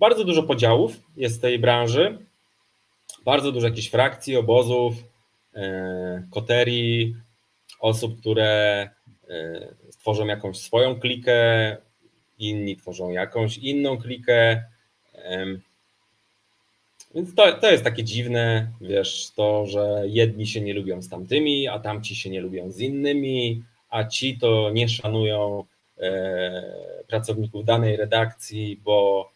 bardzo dużo podziałów jest w tej branży, bardzo dużo jakichś frakcji, obozów, e, koterii, osób, które e, stworzą jakąś swoją klikę, inni tworzą jakąś inną klikę. Więc to, to jest takie dziwne, wiesz, to, że jedni się nie lubią z tamtymi, a tamci się nie lubią z innymi, a ci to nie szanują e, pracowników danej redakcji, bo, e,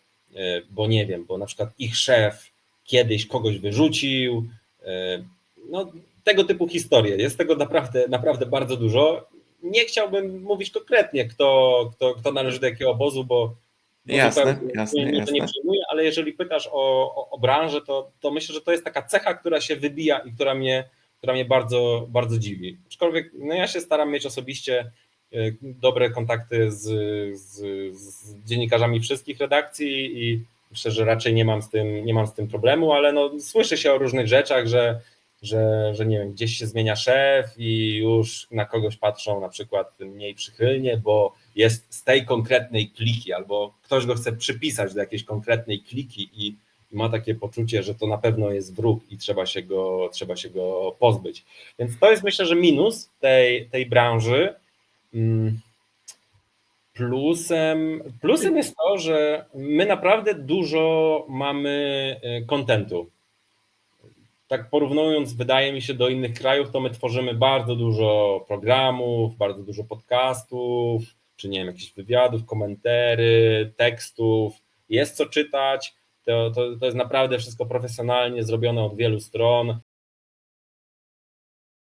bo nie wiem, bo na przykład ich szef kiedyś kogoś wyrzucił. E, no, tego typu historie. Jest tego naprawdę, naprawdę bardzo dużo. Nie chciałbym mówić konkretnie, kto, kto, kto należy do jakiego obozu, bo bo Jasne, jasne, mnie to nie jasne. przejmuje, ale jeżeli pytasz o, o, o branżę, to, to myślę, że to jest taka cecha, która się wybija i która mnie, która mnie bardzo, bardzo dziwi. Aczkolwiek no ja się staram mieć osobiście e, dobre kontakty z, z, z dziennikarzami wszystkich redakcji i myślę, że raczej nie mam z tym, nie mam z tym problemu, ale no, się o różnych rzeczach, że, że, że nie wiem, gdzieś się zmienia szef i już na kogoś patrzą na przykład mniej przychylnie, bo jest z tej konkretnej kliki, albo ktoś go chce przypisać do jakiejś konkretnej kliki i, i ma takie poczucie, że to na pewno jest wróg i trzeba się go, trzeba się go pozbyć. Więc to jest myślę, że minus tej, tej branży. Mm. Plusem, plusem jest to, że my naprawdę dużo mamy y, kontentu. Tak porównując, wydaje mi się, do innych krajów, to my tworzymy bardzo dużo programów, bardzo dużo podcastów, czy nie wiem, jakichś wywiadów, komentarzy, tekstów. Jest co czytać. To, to, to jest naprawdę wszystko profesjonalnie zrobione od wielu stron.